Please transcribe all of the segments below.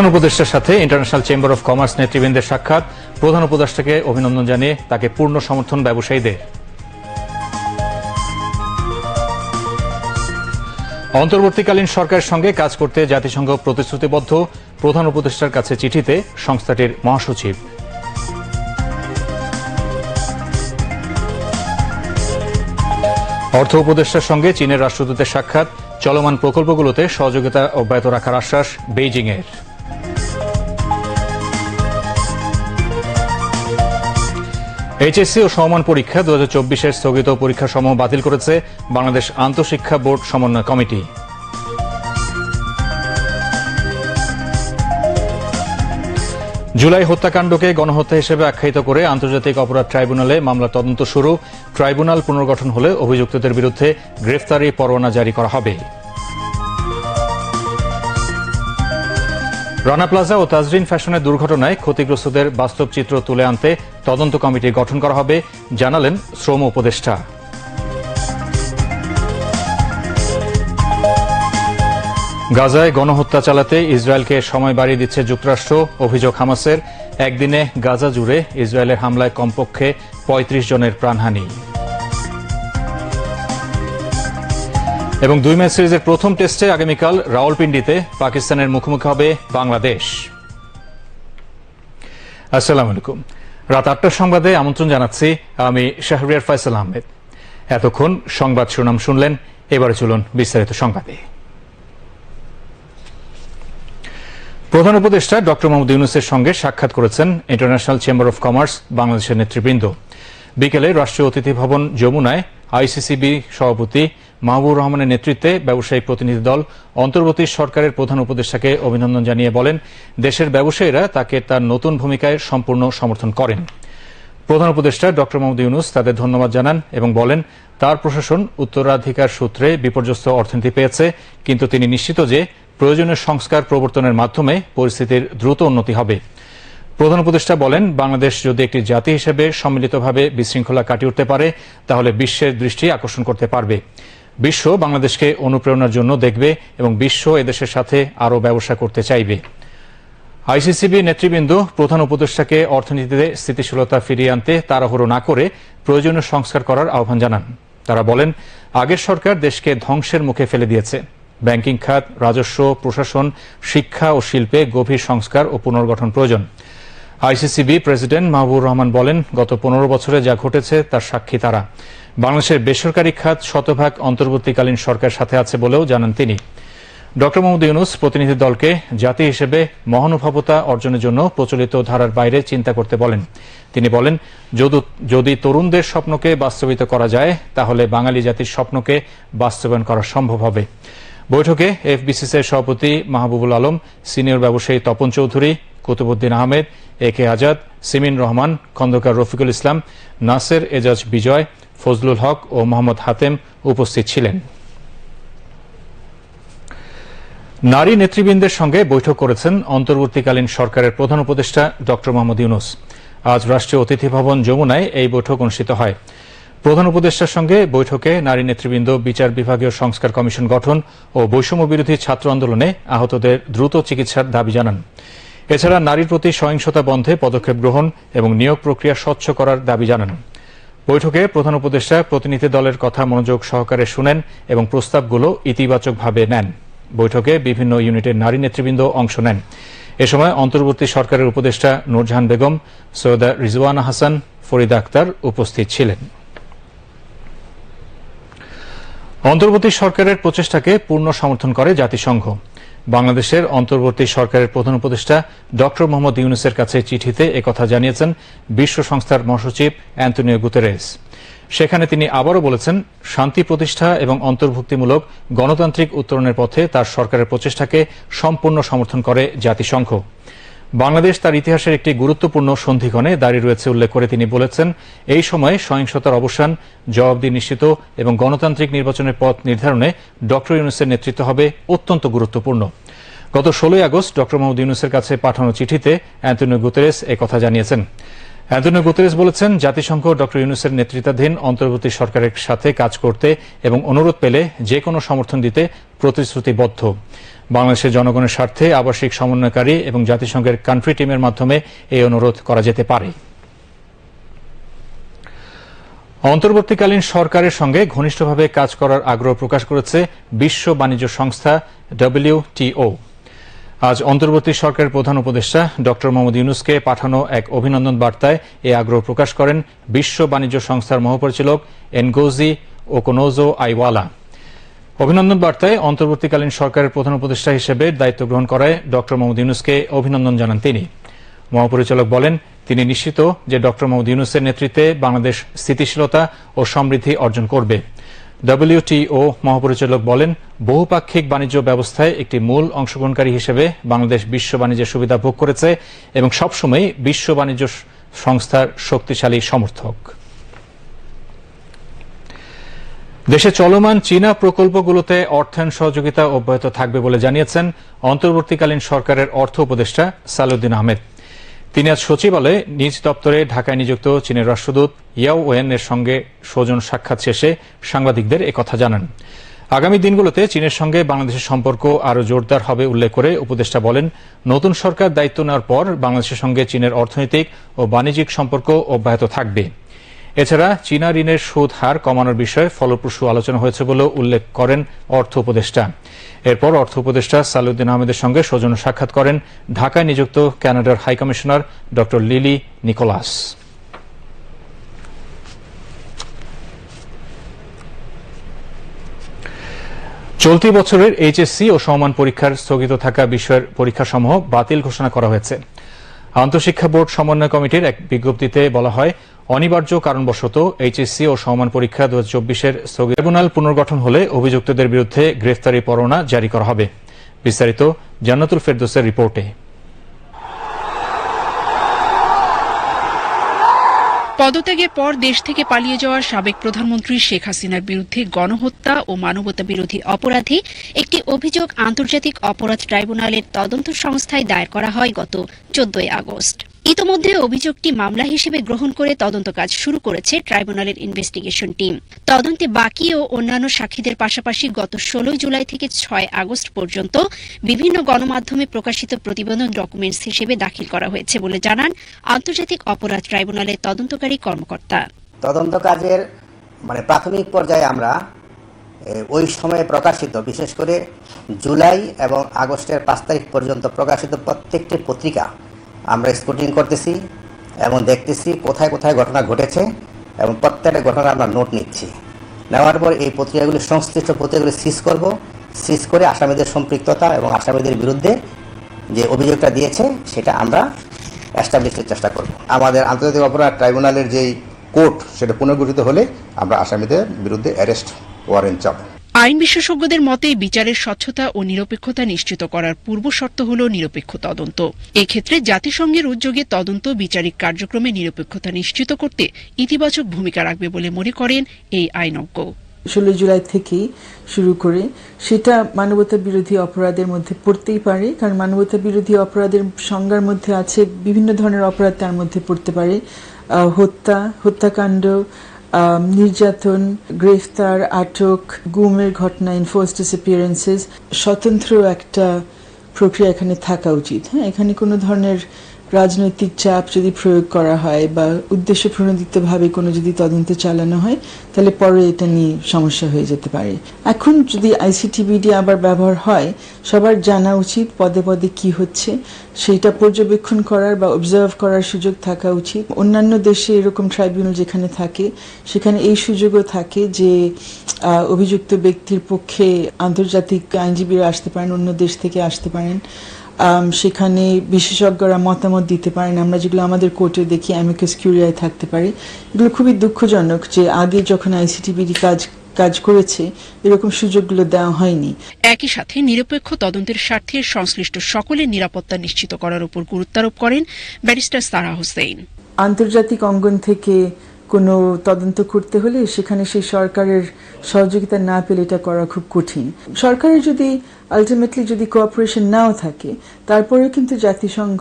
প্রধান উপদেষ্টার সাথে ইন্টারন্যাশনাল চেম্বার অফ কমার্স নেতৃবৃন্দের সাক্ষাৎ। প্রধান উপদেষ্টাকে অভিনন্দন জানিয়ে তাকে পূর্ণ সমর্থন ব্যবসায়ীদের। অন্তর্বর্তীকালীন সরকারের সঙ্গে কাজ করতে জাতিসংঘ প্রতিশ্রুতিবদ্ধ। প্রধান উপদেষ্টার কাছে চিঠিতে সংস্থাটির মহাসচিব। অর্থ উপদেষ্টার সঙ্গে চীনের রাষ্ট্রদূতের সাক্ষাৎ। চলমান প্রকল্পগুলোতে সহযোগিতা অব্যাহত রাখার আশ্বাস বেইজিংয়ের। এইচএসসি ও সমমান পরীক্ষা দু হাজার চব্বিশের স্থগিত পরীক্ষা সমূহ বাতিল করেছে বাংলাদেশ আন্তঃশিক্ষা বোর্ড সমন্বয় কমিটি। জুলাই হত্যাকাণ্ডকে গণহত্যা হিসেবে আখ্যায়িত করে আন্তর্জাতিক অপরাধ ট্রাইব্যুনালে মামলা তদন্ত শুরু। ট্রাইব্যুনাল পুনর্গঠন হলে অভিযুক্তদের বিরুদ্ধে গ্রেফতারি পরোয়ানা জারি করা হবে। রানা প্লাজা ও তাজরিন ফ্যাশনের দুর্ঘটনায় ক্ষতিগ্রস্তদের বাস্তব চিত্র তুলে আনতে তদন্ত কমিটি গঠন করা হবে, জানালেন শ্রম উপদেষ্টা। গাজায় গণহত্যা চালাতে ইসরায়েলকে সময় বাড়িয়ে দিচ্ছে যুক্তরাষ্ট্র, অভিযোগ হামাসের। একদিনে গাজা জুড়ে ইসরায়েলের হামলায় কমপক্ষে ৩৫ জনের প্রাণহানি। এবং দুই ম্যাচ সিরিজের প্রথম টেস্টে আগামীকাল রাওয়ালপিন্ডিতে পাকিস্তানের মুখোমুখি হবে বাংলাদেশ। আসসালামু আলাইকুম। রাত আটটার সংবাদে আমন্ত্রণ জানাচ্ছি আমি শাহরিয়ার ফয়সাল আহমেদ। এতক্ষণ সংবাদ শিরোনাম শুনলেন, এবারে চলুন বিস্তারিত সংবাদে। প্রধান উপদেষ্টা ডক্টর মোহাম্মদ ইউনুসের সঙ্গে সাক্ষাৎ করেছেন ইন্টারন্যাশনাল চেম্বার অফ কমার্স বাংলাদেশের নেতৃবৃন্দ। বিকেলে রাষ্ট্রীয় অতিথি ভবন যমুনায় আইসিসিবি সভাপতি মাহবুর রহমানের নেতৃত্বে ব্যবসায়ী প্রতিনিধি দল অন্তর্বর্তী সরকারের প্রধান উপদেষ্টাকে অভিনন্দন জানিয়ে বলেন, দেশের ব্যবসায়ীরা তাকে তার নতুন ভূমিকায় সম্পূর্ণ সমর্থন করেন। প্রধান উপদেষ্টা ডক্টর মোহাম্মদ ইউনুস তাদের ধন্যবাদ জানান এবং বলেন, তার প্রশাসন উত্তরাধিকার সূত্রে বিপর্যস্ত অর্থনীতি পেয়েছে, কিন্তু তিনি নিশ্চিত যে প্রয়োজনীয় সংস্কার প্রবর্তনের মাধ্যমে পরিস্থিতির দ্রুত উন্নতি হবে। প্রধান উপদেষ্টা বলেন, বাংলাদেশ যদি একটি জাতি হিসেবে সম্মিলিতভাবে বিশৃঙ্খলা কাটিয়ে উঠতে পারে, তাহলে বিশ্বের দৃষ্টি আকর্ষণ করতে পারবে। বিশ্ব বাংলাদেশকে অনুপ্রেরণার জন্য দেখবে এবং বিশ্ব এদেশের সাথে আরও ব্যবসা করতে চাইবে। আইসিসিবি নেতৃবৃন্দ, প্রধান উপদেষ্টাকে অর্থনীতিতে স্থিতিশীলতা ফিরিয়ে আনতে তাড়াহুড়ো না করে প্রয়োজনীয় সংস্কার করার আহ্বান জানান। তারা বলেন, আগের সরকার দেশকে ধ্বংসের মুখে ফেলে দিয়েছে। ব্যাংকিং খাত, রাজস্ব, প্রশাসন, শিক্ষা ও শিল্পে গভীর সংস্কার ও পুনর্গঠন প্রয়োজন। আইসিসিবি প্রেসিডেন্ট মাহবুর রহমান বলেন, গত পনেরো বছরে যা ঘটেছে তার সাক্ষী তারা। বাংলাদেশের বেসরকারি খাত শতভাগ অন্তর্বর্তীকালীন সরকার সাথে আছে বলেও জানান তিনি। ডক্টর মোহাম্মদ ইউনুস প্রতিনিধি দলকে জাতি হিসেবে মহানুভবতা অর্জনের জন্য প্রচলিত ধারার বাইরে চিন্তা করতে বলেন। তিনি বলেন, যদি তরুণদের স্বপ্নকে বাস্তবিত করা যায়, তাহলে বাঙালি জাতির স্বপ্নকে বাস্তবায়ন করা সম্ভব হবে। বৈঠকে এফবিসিসির সভাপতি মাহবুবুল আলম, সিনিয়র ব্যবসায়ী তপন চৌধুরী কুতুবুদ্দিন আহমেদ, এ কে আজাদ, সিমিন রহমান, খন্দকার রফিকুল ইসলাম, নাসের এজাজ বিজয় ফজলুল হক ও মোহাম্মদ হাতেম উপস্থিত ছিলেন। নারী নেতৃবৃন্দের সঙ্গে বৈঠক করেছেন অন্তর্বর্তীকালীন সরকারের প্রধান উপদেষ্টা ড. মোহাম্মদ ইউনুস। আজ রাষ্ট্রীয় অতিথি ভবন যমুনায় এই বৈঠক অনুষ্ঠিত হয়। প্রধান উপদেষ্টার সঙ্গে বৈঠকে নারী নেতৃবৃন্দ, বিচার বিভাগীয় সংস্কার কমিশন গঠন ও বৈষম্য বিরোধী ছাত্র আন্দোলনে আহতদের দ্রুত চিকিৎসার দাবি জানান। এছাড়া নারীর প্রতি সহিংসতা বন্ধে পদক্ষেপ গ্রহণ এবং নিয়োগ প্রক্রিয়া স্বচ্ছ করার দাবি জানান। বৈঠকে প্রধান উপদেষ্টা প্রতিনিধি দলের কথা মনোযোগ সহকারে শুনেন এবং প্রস্তাবগুলো ইতিবাচকভাবে নেন। বৈঠকে বিভিন্ন ইউনিটের নারী নেতৃবৃন্দ অংশ নেন। এ সময় অন্তর্বর্তী সরকারের উপদেষ্টা নূরজাহান বেগম, সৈয়দা রিজওয়ানা হাসান, ফরিদা আক্তার উপস্থিত ছিলেন। অন্তর্বর্তী সরকারের প্রচেষ্টাকে পূর্ণ সমর্থন করে জাতিসংঘ। বাংলাদেশের অন্তর্বর্তী সরকারের প্রধান উপদেষ্টা ডক্টর মোহাম্মদ ইউনুসের কাছে চিঠিতে একথা জানিয়েছেন বিশ্ব সংস্থার মহাসচিব অ্যান্টনিও গুতেরেস। সেখানে তিনি আবারও বলেছেন, শান্তি প্রতিষ্ঠা এবং অন্তর্ভুক্তিমূলক গণতান্ত্রিক উত্তরণের পথে তার সরকারের প্রচেষ্টাকে সম্পূর্ণ সমর্থন করে জাতিসংঘ। বাংলাদেশ তার ইতিহাসের একটি গুরুত্বপূর্ণ সন্ধিক্ষণে দাঁড়িয়ে রয়েছে উল্লেখ করে তিনি বলেছেন, এই সময়ে সহিংসতার অবসান জবাবদি নিশ্চিত এবং গণতান্ত্রিক নির্বাচনের পথ নির্ধারণে ড. ইউনুসের নেতৃত্ব হবে অত্যন্ত গুরুত্বপূর্ণ। গত ষোলোই আগস্ট ড. মোহাম্মদ ইউনুসের কাছে পাঠানো চিঠিতে অ্যান্টনিও গুতেরেস একথা জানিয়েছেন। অ্যান্টনিও গুতেরেস বলেছেন, জাতিসংঘ ড. ইউনুসের নেতৃত্বাধীন অন্তর্বর্তী সরকারের সাথে কাজ করতে এবং অনুরোধ পেলে যে কোনো সমর্থন দিতে প্রতিশ্রুতিবদ্ধ। বাংলাদেশের জনগণের স্বার্থে আবাসিক সমন্বয়কারী এবং জাতিসংঘের কান্ট্রি টিমের মাধ্যমে এই অনুরোধ করা যেতে পারে। অন্তর্বর্তীকালীন সরকারের সঙ্গে ঘনিষ্ঠভাবে কাজ করার আগ্রহ প্রকাশ করেছে বিশ্ব বাণিজ্য সংস্থা ডব্লিউটিও আজ অন্তর্বর্তী সরকারের প্রধান উপদেষ্টা ড. মোহাম্মদ ইউনুসকে পাঠানো এক অভিনন্দন বার্তায় এ আগ্রহ প্রকাশ করেন বিশ্ব বাণিজ্য সংস্থার মহাপরিচালক এনগোজি ওকোনোজো আইওয়ালা। অভিনন্দন বার্তায় অন্তর্বর্তীকালীন সরকারের প্রধান উপদেষ্টা হিসেবে দায়িত্ব গ্রহণ করায় ড. মোহাম্মদ ইউনুসকে অভিনন্দন জানান তিনি। মহাপরিচালক বলেন, তিনি নিশ্চিত যে ড. মোহাম্মদ ইউনুসের নেতৃত্বে বাংলাদেশ স্থিতিশীলতা ও সমৃদ্ধি অর্জন করবে। ডব্লিউটিও মহাপরিচালক বলেন, বহুপাক্ষিক বাণিজ্য ব্যবস্থায় একটি মূল অংশগ্রহণকারী হিসেবে বাংলাদেশ বিশ্ব বাণিজ্যের সুবিধা ভোগ করেছে এবং সবসময় বিশ্ব বাণিজ্য সংস্থার শক্তিশালী সমর্থক। দেশে চলমান চীনা প্রকল্পগুলোতে অর্থায়ন সহযোগিতা অব্যাহত থাকবে বলে জানিয়েছেন অন্তর্বর্তীকালীন সরকারের অর্থ উপদেষ্টা সালুদ্দিন আহমেদ। তিনি আজ সচিবালয়ে নিজ দপ্তরে ঢাকায় নিযুক্ত চীনের রাষ্ট্রদূত ইয়াও ওয়েন এর সঙ্গে সৌজন সাক্ষাৎ শেষে সাংবাদিকদের একথা জানান। আগামী দিনগুলোতে চীনের সঙ্গে বাংলাদেশের সম্পর্ক আরও জোরদার হবে উল্লেখ করে উপদেষ্টা বলেন, নতুন সরকার দায়িত্ব নেওয়ার পর বাংলাদেশের সঙ্গে চীনের অর্থনৈতিক ও বাণিজ্যিক সম্পর্ক অব্যাহত থাকবে। এছাড়া চীনা ঋণের সুদ হার কমানোর বিষয়ে ফলপ্রসূ আলোচনা হয়েছে বলেও উল্লেখ করেন অর্থ উপদেষ্টা। এরপর অর্থ উপদেষ্টা সালুদ্দিন আহমেদের সঙ্গে সৌজন্য সাক্ষাৎ করেন ঢাকায় নিযুক্ত কানাডার হাইকমিশনার ড লিলি নিকোলাস। চলতি বছরের এইচএসসি ও সমমান পরীক্ষার স্থগিত থাকা বিষয়ের পরীক্ষাসমূহ বাতিল ঘোষণা করা হয়েছে। আন্তঃশিক্ষা বোর্ড সমন্বয় কমিটির এক বিজ্ঞপ্তিতে বলা হয় অনিবার্য কারণবশত এইচএসসি ও সমমান পরীক্ষা দু হাজার স্থগিত ট্রাইব্যুনাল পুনর্গঠন হলে অভিযুক্তদের বিরুদ্ধে গ্রেফতারি পরোয়ানা জারি করা হবে। বিস্তারিত জান্নাতুল ফেরদোসের রিপোর্টে। পদত্যাগের পর দেশ থেকে পালিয়ে যাওয়া সাবেক প্রধানমন্ত্রী শেখ হাসিনার বিরুদ্ধে গণহত্যা ও মানবতা বিরোধী অপরাধে একটি অভিযোগ আন্তর্জাতিক অপরাধ ট্রাইব্যুনালের তদন্ত সংস্থায় দায়ের করা হয় গত চোদ্দই আগস্ট। ইতোমধ্যে অভিযোগটি মামলা হিসেবে গ্রহণ করে তদন্ত কাজ শুরু করেছে ট্রাইব্যুনালের ইনভেস্টিগেশন টিম। তদন্তে বাকি ও অন্যান্য সাক্ষীদের পাশাপাশি গত ষোলোই জুলাই থেকে ছয় আগস্ট পর্যন্ত বিভিন্ন গণমাধ্যমে প্রকাশিত প্রতিবেদন ডকুমেন্টস হিসেবে দাখিল করা হয়েছে বলে জানান আন্তর্জাতিক অপরাধ ট্রাইব্যুনালের তদন্তকারী কর্মকর্তা। তদন্ত কাজের মানে প্রাথমিক পর্যায়ে আমরা ওই সময়ে প্রকাশিত, বিশেষ করে জুলাই এবং আগস্টের পাঁচ তারিখ পর্যন্ত প্রকাশিত প্রত্যেকটি পত্রিকা আমরা স্কুটিং করতেছি এবং দেখতেছি কোথায় কোথায় ঘটনা ঘটেছে এবং প্রত্যেকটা ঘটনা আমরা নোট নিচ্ছি। নেওয়ার পর এই পত্রিকাগুলি, সংশ্লিষ্ট পত্রিকাগুলি সিজ করব। সিজ করে আসামিদের সম্পৃক্ততা এবং আসামিদের বিরুদ্ধে যে অভিযোগটা দিয়েছে, সেটা আমরা এস্টাবলিশের চেষ্টা করব। আমাদের আন্তর্জাতিক অপরাধ ট্রাইব্যুনালের যেই কোর্ট, সেটা পুনর্গঠিত হলে আমরা আসামিদের বিরুদ্ধে অ্যারেস্ট ওয়ারেন্ট চাবো। আইন বিশেষজ্ঞদের মতে, বিচারের স্বচ্ছতা ও নিরপেক্ষতা নিশ্চিত করার পূর্ব শর্ত হল নিরপেক্ষ তদন্ত। এক্ষেত্রে জাতিসংঘের উদ্যোগে তদন্ত বিচারিক কার্যক্রমে নিরপেক্ষতা নিশ্চিত করতে ইতিবাচক ভূমিকা রাখবে বলে মনে করেন এই আইনজ্ঞ। ষোলো জুলাই থেকেই শুরু করে সেটা মানবতা বিরোধী অপরাধের মধ্যে পড়তেই পারে, কারণ মানবতা বিরোধী অপরাধের সংজ্ঞার মধ্যে আছে বিভিন্ন ধরনের অপরাধ তার মধ্যে পড়তে পারে। হত্যা, হত্যাকাণ্ড নির্যাতন, গ্রেফতার, আটক, গুমের ঘটনা ইনফোর্স ডিসঅ্যাপিয়ারেন্সেস স্বতন্ত্র একটা প্রক্রিয়া এখানে থাকা উচিত। হ্যাঁ এখানে কোনো ধরনের রাজনৈতিক চাপ যদি প্রয়োগ করা হয় বা উদ্দেশ্য প্রণোদিতভাবে কোনো যদি তদন্ত চালানো হয়, তাহলে পরে এটা নিয়ে সমস্যা হয়ে যেতে পারে। এখন যদি আইসিটিবিডি আবার ব্যবহার হয়, সবার জানা উচিত পদে পদে কি হচ্ছে, সেইটা পর্যবেক্ষণ করার বা অবজার্ভ করার সুযোগ থাকা উচিত। অন্যান্য দেশে এরকম ট্রাইব্যুনাল যেখানে থাকে, সেখানে এই সুযোগও থাকে যে অভিযুক্ত ব্যক্তির পক্ষে আন্তর্জাতিক আইনজীবীরা আসতে পারেন, অন্য দেশ থেকে আসতে পারেন। সেখানে বিশেষজ্ঞরা মতামত দিতে পারেন। আমরা যেগুলো আমাদের কোর্টে দেখি অ্যামিকাস কিউরিয়ায় থাকতে পারে। এগুলো খুবই দুঃখজনক যে আগে যখন আইসিটিবিডি কাজ কাজ করেছে এরকম সুযোগগুলো দেওয়া হয়নি। একই সাথে নিরপেক্ষ তদন্তের স্বার্থে সংশ্লিষ্ট সকলের নিরাপত্তা নিশ্চিত করার উপর গুরুত্বারোপ করেন ব্যারিস্টার সারা হোসেন। আন্তর্জাতিক অঙ্গন থেকে কোনো তদন্ত করতে হলে সেখানে সেই সরকারের সহযোগিতা না পেলে এটা করা খুব কঠিন। সরকারের যদি আলটিমেটলি যদি কোঅপারেশন নাও থাকে, তারপরেও কিন্তু জাতিসংঘ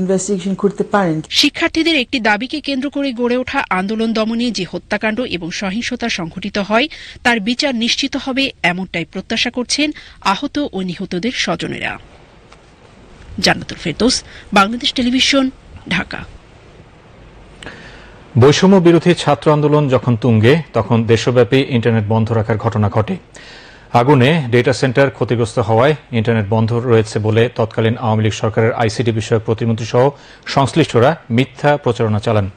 ইনভেস্টিগেশন করতে পারেন। শিক্ষার্থীদের একটি দাবিকে কেন্দ্র করে গড়ে ওঠা আন্দোলন দমনে যে হত্যাকাণ্ড এবং সহিংসতা সংঘটিত হয়, তার বিচার নিশ্চিত হবে এমনটাই প্রত্যাশা করছেন আহত ও নিহতদের স্বজনেরা। জান্নাতুল ফেরদৌস, বাংলাদেশ টেলিভিশন, ঢাকা। বৈষম্য বিরোধী ছাত্র আন্দোলন যখন তুঙ্গে, তখন দেশব্যাপী ইন্টারনেট বন্ধ রাখার ঘটনা ঘটে। আগুনে ডেটা সেন্টার ক্ষতিগ্রস্ত হওয়ায় ইন্টারনেট বন্ধ রয়েছে বলে তৎকালীন আওয়ামী লীগ সরকারের আইসিটি বিষয়ক প্রতিমন্ত্রী সহ সংশ্লিষ্টরা মিথ্যা প্রচারণা চালান।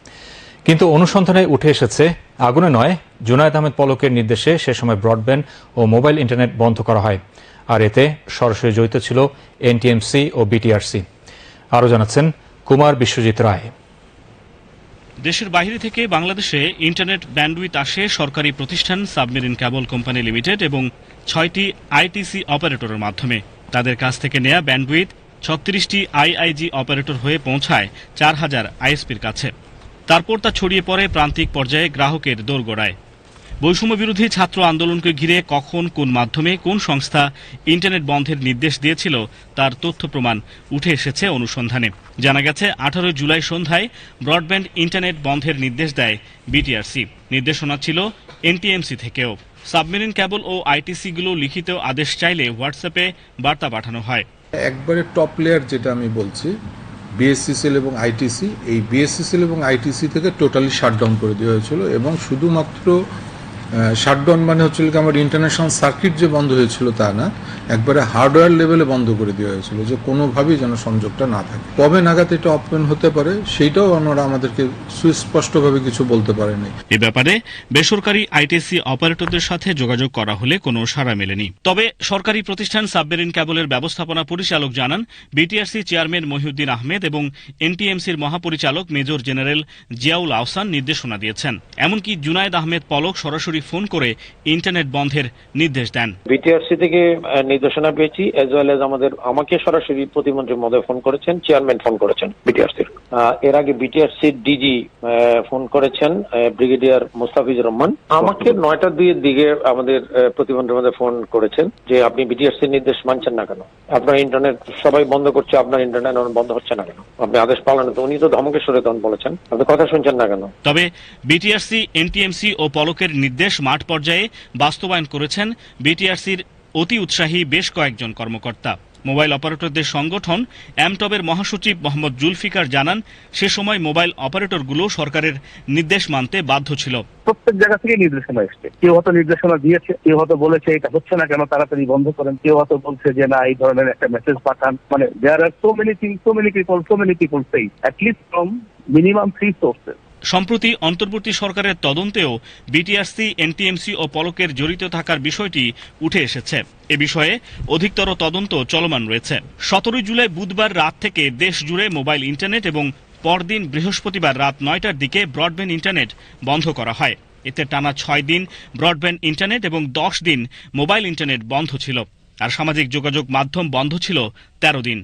কিন্তু অনুসন্ধানে উঠে এসেছে, আগুনে নয়, জুনায়দ আহমেদ পলকের নির্দেশে সে সময় ব্রডব্যান্ড ও মোবাইল ইন্টারনেট বন্ধ করা হয়। আর এতে সরাসরি জড়িত ছিল এনটিএমসি ও বিটিআরসি। আরও জানাচ্ছেন কুমার বিশ্বজিৎ রায়। দেশের বাইরে থেকে বাংলাদেশে ইন্টারনেট ব্যান্ডউইথ আসে সরকারি প্রতিষ্ঠান সাবমেরিন ক্যাবল কোম্পানি লিমিটেড এবং ছয়টি আইটিসি অপারেটরের মাধ্যমে। তাদের কাছ থেকে নেয়া ব্যান্ডউইথ ছত্রিশটি আইআইজি অপারেটর হয়ে পৌঁছায় চার হাজার আইএসপির কাছে। তারপর তা ছড়িয়ে পড়ে প্রান্তিক পর্যায়ে গ্রাহকের দোরগোড়ায়। বৈষম্য বিরোধী ছাত্র আন্দোলনকে ঘিরে কখন কোন মাধ্যমে কোন সংস্থা ইন্টারনেট বন্ধের নির্দেশ দিয়েছিল তার তথ্য প্রমাণ উঠে এসেছে অনুসন্ধানে। জানা গেছে আঠারো জুলাই সন্ধ্যায় ব্রডব্যান্ড ইন্টারনেট বন্ধের নির্দেশ দেয় বিটিআরসি। নির্দেশনা ছিল এনটিএমসি থেকেও। সাবমেরিন কেবল ও আইটিসিগুলো লিখিত আদেশ চাইলে হোয়াটসঅ্যাপে বার্তা পাঠানো হয়। একবারে টপ লেয়ার যেটা আমি বলছি বিএসসিসিএল এবং আইটিসি, এই বিএসসিসিএল এবং আইটিসি থেকে টোটালি শাটডাউন করে দেওয়া হয়েছিল এবং শুধুমাত্র শাটডাউন মানে হচ্ছিল কি আমার ইন্টারন্যাশনাল সার্কিট যে বন্ধ হয়েছিল তা না, একবারে হার্ডওয়্যার লেভেলে বন্ধ করে দেওয়া হয়েছিল যে কোনোভাবেই যেন সংযোগটা না থাকে। কবে নাগাদ এটা অপেন হতে পারে সেইটাও ওনারা আমাদেরকে সুস্পষ্টভাবে কিছু বলতে পারেনি। এ ব্যাপারে বেসরকারি আইটিসি অপারেটরদের সাথে যোগাযোগ করা হলে কোনো সাড়া মেলেনি। তবে সরকারি প্রতিষ্ঠান সাবমেরিন ক্যাবলের ব্যবস্থাপনা পরিচালক জানান, বিটিআরসি চেয়ারম্যান মহিউদ্দিন আহমেদ এবং এনটিএমসির মহাপরিচালক মেজর জেনারেল জিয়াউল আহসান নির্দেশনা দিয়েছেন। এমনকি জুনায়েদ আহমেদ পলক সরাসরি ফোন করে ইন্টারনেট বন্ধের নির্দেশ দেন। বিটিআরসি থেকে নির্দেশনা পেয়েছি এজ ওয়েল এজ আমাদের আমাকে সরাসরি প্রতিমন্ত্রী মহোদয় ফোন করেছেন চেয়ারম্যান ফোন করেছেন বিটিআরসির এর আগে বিটিআরসির ডিজি ফোন করেছেন ব্রিগেডিয়ার মুস্তাফিজুর রহমান আমাকে নয়টা দুইয়ের দিকে আমাদের প্রতিমন্ত্রী মহোদয় ফোন করেছেন যে আপনি বিটিআরসির নির্দেশ মানছেন না কেন? আপনার ইন্টারনেট সবাই বন্ধ করছে আপনার ইন্টারনেট বন্ধ হচ্ছে না কেন? আপনি আদেশ পালন তো উনি তো ধমকেশ্বরে তখন বলেছেন আপনি কথা শুনছেন না কেন? তবে বিটিআরসি এনটিএমসি ও পলকের নির্দেশ মাঠ পর্যায়ে বাস্তবায়ন করেছেন বিটিআরসির অতি উৎসাহী বেশ কয়েকজন কর্মকর্তা। মোবাইল অপারেটরদের সংগঠন অ্যামটবের মহাসচিব মোহাম্মদ জুলফিকার জানান, সে সময় মোবাইল অপারেটরগুলো সরকারের নির্দেশ মানতে বাধ্য ছিল। প্রত্যেক জায়গা থেকে নির্দেশনা এসছে। কেউ হয়তো নির্দেশনা দিয়েছে, কেউ হয়তো বলেছে এটা হচ্ছে না কেন, তাড়াতাড়ি বন্ধ করেন। কেউ হয়তো বলছে যে না, এই ধরনের একটা মেসেজ পাঠান। মানে there are so many thing so many people so many people সেই at least from minimum three sources সম্প্রতি অন্তর্বর্তী সরকারের তদন্তেও বিটিআরসি এনটিএমসি ও পলকের জড়িত থাকার বিষয়টি উঠে এসেছে। এ বিষয়ে অধিকতর তদন্ত চলমান রয়েছে। সতেরোই জুলাই বুধবার রাত থেকে দেশ জুড়ে মোবাইল ইন্টারনেট এবং পরদিন বৃহস্পতিবার রাত নয়টার দিকে ব্রডব্যান্ড ইন্টারনেট বন্ধ করা হয়। এতে টানা ছয় দিন ব্রডব্যান্ড ইন্টারনেট এবং দশ দিন মোবাইল ইন্টারনেট বন্ধ ছিল। আর সামাজিক যোগাযোগ মাধ্যম বন্ধ ছিল তেরো দিন।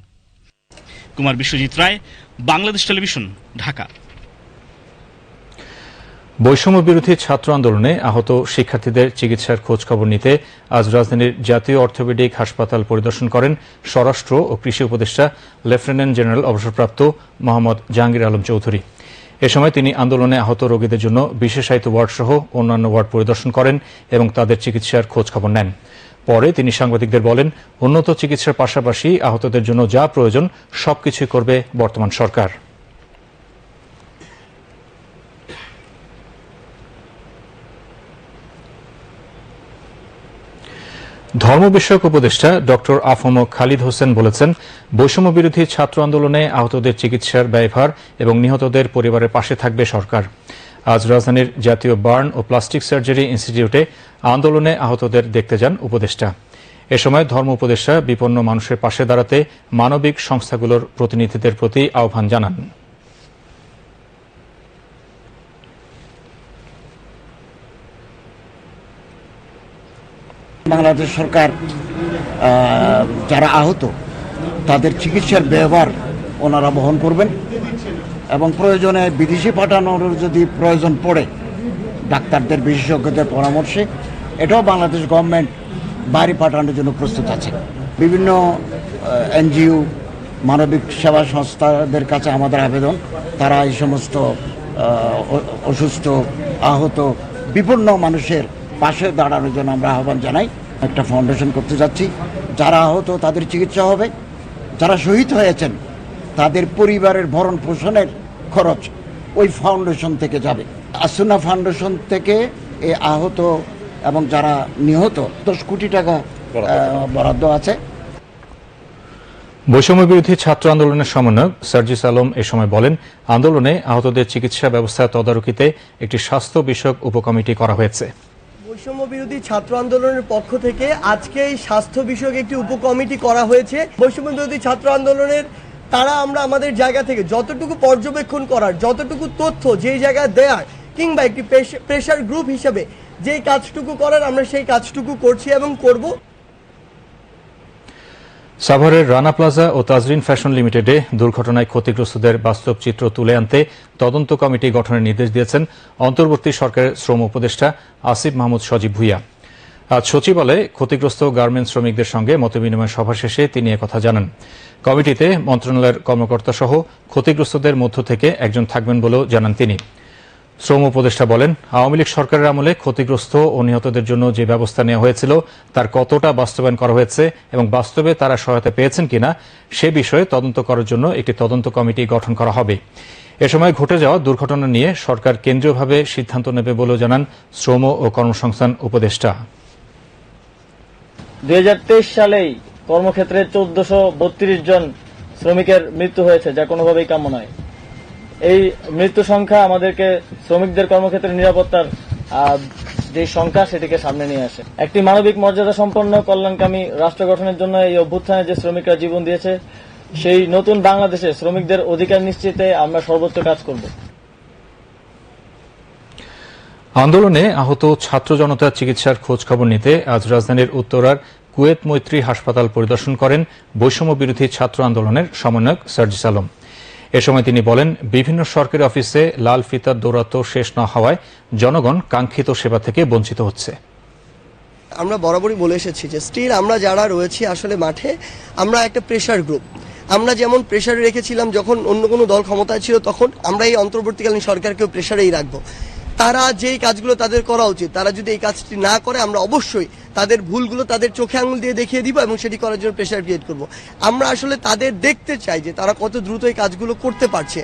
কুমার বিশ্বজিৎ রায়, বাংলাদেশ টেলিভিশন, ঢাকা। বৈষম্য বিরোধী ছাত্র আন্দোলনে আহত শিক্ষার্থীদের চিকিৎসার খোঁজ খবর নিতে আজ রাজধানীর জাতীয় অর্থোপেডিক হাসপাতাল পরিদর্শন করেন স্বরাষ্ট্র ও কৃষি উপদেষ্টা লেফটেন্যান্ট জেনারেল অবসরপ্রাপ্ত মোহাম্মদ জাহাঙ্গীর আলম চৌধুরী। এ সময় তিনি আন্দোলনে আহত রোগীদের জন্য বিশেষায়িত ওয়ার্ড সহ অন্যান্য ওয়ার্ড পরিদর্শন করেন এবং তাদের চিকিৎসার খোঁজ খবর নেন। পরে তিনি সাংবাদিকদের বলেন, উন্নত চিকিৎসার পাশাপাশি আহতদের জন্য যা প্রয়োজন সবকিছুই করবে বর্তমান সরকার। ধর্ম বিষয়ক উপদেষ্টা ডক্টর আফম খালিদ হোসেন বলেছেন, বৈষম্য বিরোধী ছাত্র আন্দোলনে আহতদের চিকিৎসার ব্যয়ভার এবং নিহতদের পরিবারের পাশে থাকবে সরকার। আজ রাজধানীর জাতীয় বার্ন ও প্লাস্টিক সার্জারি ইনস্টিটিউটে আন্দোলনে আহতদের দেখতে যান উপদেষ্টা। এ সময় ধর্ম উপদেষ্টা বিপন্ন মানুষের পাশে দাঁড়াতে মানবিক সংস্থাগুলোর প্রতিনিধিদের প্রতি আহ্বান জানান। বাংলাদেশ সরকার যারা আহত, তাদের চিকিৎসার ব্যবহার ওনারা বহন করবেন এবং প্রয়োজনে বিদেশি পাঠানোর যদি প্রয়োজন পড়ে, ডাক্তারদের বিশেষজ্ঞদের পরামর্শে, এটাও বাংলাদেশ গভর্নমেন্ট বাইরে পাঠানোর জন্য প্রস্তুত আছে। বিভিন্ন এনজিও, মানবিক সেবা সংস্থাদের কাছে আমাদের আবেদন, তারা এই সমস্ত অসুস্থ, আহত বিপন্ন মানুষের পাশে দাঁড়ানোর জন্য আমরা আহ্বান জানাই। একটা ফাউন্ডেশন করতে যাচ্ছি। যারা আহত তাদের চিকিৎসা হবে। যারা শহীদ হয়েছেন তাদের পরিবারের ভরণ পোষণের খরচ ওই ফাউন্ডেশন থেকে যাবে। আসুনা ফাউন্ডেশন থেকে এ আহত এবং যারা নিহত দশ কোটি টাকা বরাদ্দ আছে। বৈষম্য বিরোধী ছাত্র আন্দোলনের সমন্বয়ক সার্জিস আলম এ সময় বলেন আন্দোলনে আহতদের চিকিৎসা ব্যবস্থা তদারকিতে একটি স্বাস্থ্য বিষয়ক উপকমিটি করা হয়েছে। বৈষম্য বিরোধী ছাত্র আন্দোলনের পক্ষ থেকে আজকে এই স্বাস্থ্য বিষয়ক একটি উপকমিটি করা হয়েছে। বৈষম্য বিরোধী ছাত্র আন্দোলনের তারা আমরা আমাদের জায়গা থেকে যতটুকু পর্যবেক্ষণ করার, যতটুকু তথ্য যেই জায়গায় দেয়ার কিংবা একটি প্রেশার গ্রুপ হিসাবে যেই কাজটুকু করার আমরা সেই কাজটুকু করছি এবং করব। সাভারের রানা প্লাজা ও তাজরিন ফ্যাশন লিমিটেডে দুর্ঘটনায় ক্ষতিগ্রস্তদের বাস্তব চিত্র তুলে আনতে তদন্ত কমিটি গঠনের নির্দেশ দিয়েছেন অন্তর্বর্তী সরকারের শ্রম উপদেষ্টা আসিফ মাহমুদ সজীব ভুইয়া। আজ সচিবালয়ে ক্ষতিগ্রস্ত গার্মেন্টস শ্রমিকদের সঙ্গে মতবিনিময় সভা শেষে তিনি একথা জানান। কমিটিতে মন্ত্রণালয়ের কর্মকর্তা সহ ক্ষতিগ্রস্তদের মধ্য থেকে একজন থাকবেন বলেও জানান তিনি। শ্রম উপদেষ্টা বলেন, আওয়ামী লীগ সরকারের আমলে ক্ষতিগ্রস্ত ও নিহতদের জন্য যে ব্যবস্থা নেওয়া হয়েছিল, তার কতটা বাস্তবায়ন করা হয়েছে এবং বাস্তবে তারা সহায়তা পেয়েছেন কিনা, সে বিষয়ে তদন্ত করার জন্য একটি তদন্ত কমিটি গঠন করা হবে। এ সময় ঘটে যাওয়া দুর্ঘটনা নিয়ে সরকার কেন্দ্রীয়ভাবে সিদ্ধান্ত নেবে বলেও জানান শ্রম ও কর্মসংস্থান উপদেষ্টা। দুই সালেই কর্মক্ষেত্রে চোদ্দশো জন শ্রমিকের মৃত্যু হয়েছে, যা কোনোভাবেই কাম্য নয়। এই মৃত্যু সংখ্যা আমাদেরকে শ্রমিকদের কর্মক্ষেত্রে নিরাপত্তার যে সংখ্যা সেটিকে সামনে নিয়ে আসে। একটি মানবিক মর্যাদা সম্পন্ন, কল্যাণকামী রাষ্ট্র গঠনের জন্য এই অভ্যুত্থানে যে শ্রমিকরা জীবন দিয়েছে, সেই নতুন বাংলাদেশে শ্রমিকদের অধিকার নিশ্চিতে আমরা সর্বোচ্চ কাজ করব। আন্দোলনে আহত ছাত্র জনতার চিকিৎসার খোঁজ খবর নিতে আজ রাজধানীর উত্তরার কুয়েত মৈত্রী হাসপাতাল পরিদর্শন করেন বৈষম্য বিরোধী ছাত্র আন্দোলনের সমন্বয়ক সার্জিস আলম। এ সময় তিনি বলেন, বিভিন্ন সরকারি অফিসে লাল ফিতার দৌরাত্ম শেষ না হওয়ায় জনগণ কাঙ্ক্ষিত সেবা থেকে বঞ্চিত হচ্ছে। আমরা বরাবরই বলে এসেছি যে স্টিল আমরা যারা রয়েছি আসলে মাঠে, আমরা একটা প্রেশার গ্রুপ আমরা যেমন প্রেশারে রেখেছিলাম যখন অন্য কোনো দল ক্ষমতায় ছিল, তখন আমরা এই অন্তর্বর্তীকালীন সরকারকেও প্রেশারেই রাখব। তারা যেই কাজগুলো তাদের করা উচিত, তারা যদি এই কাজটি না করে, আমরা অবশ্যই তাদের ভুলগুলো তাদের চোখে আঙুল দিয়ে দেখিয়ে দিব এবং সেটি করার জন্য প্রেশার ক্রিয়েট করব। আমরা আসলে তাদের দেখতে চাই যে তারা কত দ্রুত এই কাজগুলো করতে পারছে।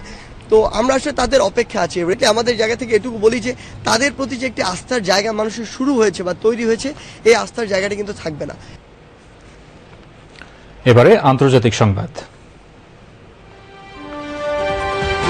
তো আমরা আসলে তাদের অপেক্ষা আছি। এটি আমাদের জায়গা থেকে এটুকু বলি যে, তাদের প্রতি যে একটি আস্থার জায়গা মানুষের শুরু হয়েছে বা তৈরি হয়েছে, এই আস্থার জায়গাটা কিন্তু থাকবে না। এবারে আন্তর্জাতিক সংবাদ।